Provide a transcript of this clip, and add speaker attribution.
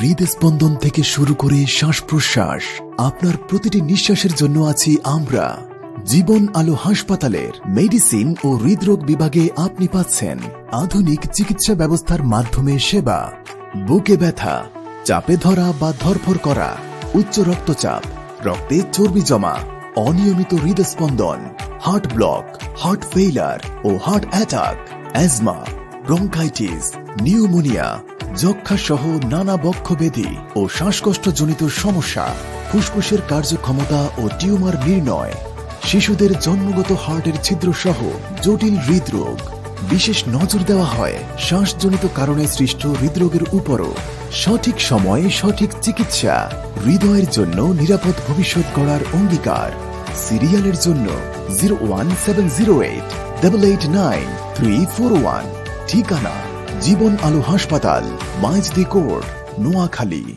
Speaker 1: হৃদস্পন্দন থেকে শুরু করে শ্বাস প্রশ্বাস আপনার প্রতিটি নিঃশ্বাসের জন্য আছি আমরা। জীবন আলো হাসপাতালের মেডিসিন ও হৃদরোগ বিভাগে আপনি পাচ্ছেন আধুনিক চিকিৎসা ব্যবস্থার মাধ্যমে সেবা। বুকে ব্যথা, চাপে ধরা বা ধরফর করা, উচ্চ রক্তচাপ, রক্তে চর্বি জমা, অনিয়মিত হৃদস্পন্দন, হার্ট ব্লক, হার্ট ফেইলার ও heart attack, asthma bronchitis pneumonia যক্ষা সহ নানা বক্ষব্যাধি ও শ্বাসকষ্টজনিত সমস্যা, ফুসফুসের কার্যক্ষমতা ও টিউমার নির্ণয়, শিশুদের জন্মগত হার্টের ছিদ্র সহ জটিল হৃদরোগ। বিশেষ নজর দেওয়া হয় শ্বাসজনিত কারণে সৃষ্ট হৃদরোগের উপরও। সঠিক সময়ে সঠিক চিকিৎসা, হৃদয়ের জন্য নিরাপদ ভবিষ্যৎ গড়ার অঙ্গীকার। সিরিয়ালের জন্য zero one seven zero eight, double eight nine three four one. ঠিকানা জীবন আলো হাসপাতাল মাইজ দি কোর্ট নোয়াখালী।